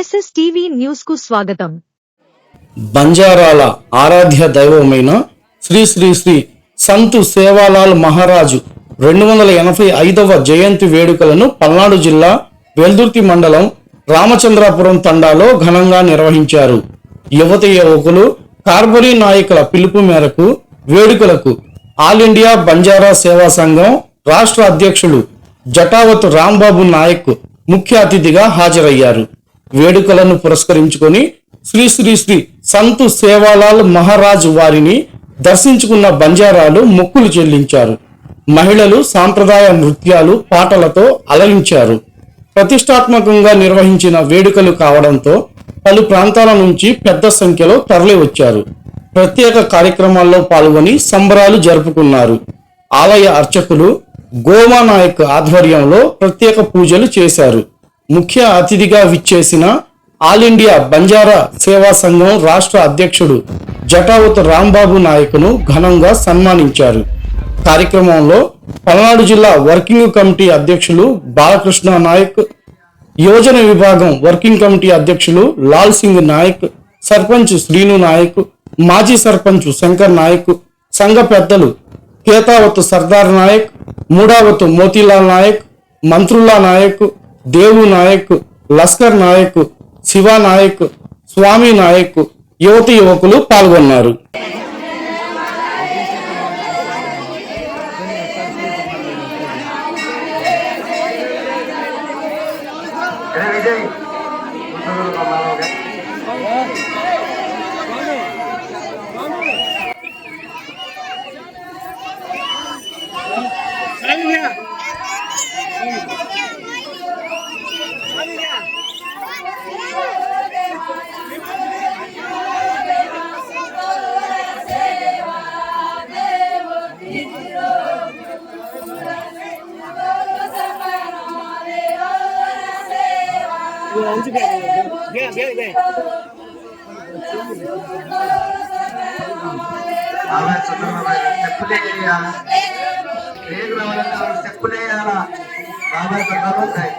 SS TV న్యూస్కు స్వాగతం. బంజారాల ఆరాధ్య దైవమైన శ్రీ శ్రీ శ్రీ సంతు సేవాలాల్ మహారాజు రెండు వందల ఎనభై ఐదవ జయంతి వేడుకలను పల్నాడు జిల్లా వెల్దుర్తి మండలం రామచంద్రాపురం తండాలో ఘనంగా నిర్వహించారు. యువత యువకులు కార్బరీ నాయకుల పిలుపు మేరకు వేడుకలకు ఆల్ ఇండియా బంజారా సేవా సంఘం రాష్ట్ర అధ్యక్షులు జటావత్ రాంబాబు నాయక్ ముఖ్య అతిథిగా హాజరయ్యారు. వేడుకలను పురస్కరించుకొని శ్రీ శ్రీ శ్రీ సంతు సేవాలాల్ మహారాజ్ వారిని దర్శించుకున్న బంజారాలు మొక్కులు చెల్లించారు. మహిళలు సాంప్రదాయ నృత్యాలు పాటలతో అలరించారు. ప్రతిష్టాత్మకంగా నిర్వహించిన వేడుకలు కావడంతో పలు ప్రాంతాల నుంచి పెద్ద సంఖ్యలో తరలి వచ్చారు ప్రత్యేక కార్యక్రమాల్లో పాల్గొని సంబరాలు జరుపుకున్నారు. ఆలయ అర్చకులు గోమానాయక్ ఆధ్వర్యంలో ప్రత్యేక పూజలు చేశారు. ముఖ్య అతిథిగా విచ్చేసిన ఆల్ ఇండియా బంజారా సేవా సంఘం రాష్ట్ర అధ్యక్షుడు జటావత్ రాంబాబు నాయకును ఘనంగా సన్మానించారు. కార్యక్రమంలో పల్నాడు జిల్లా వర్కింగ్ కమిటీ అధ్యక్షులు బాలకృష్ణ నాయక్ యోజన విభాగం వర్కింగ్ కమిటీ అధ్యక్షులు లాల్ సింగ్ నాయక్ సర్పంచ్ శ్రీను నాయక్ మాజీ సర్పంచ్ శంకర్ నాయక్ సంఘ పెద్దలు కేతావత్ సర్దార్ నాయక్ మూడావత్ మోతీలాల్ నాయక్ మంత్రుల్లా నాయక్ దేవు నాయక్ లస్కర్ నాయక్ శివ నాయక్ స్వామి నాయక్ యువతి యువకులు పాల్గొన్నారు. విజయ్. వేయాలా బాబాయ్ పట్టాలు ఉంటాయి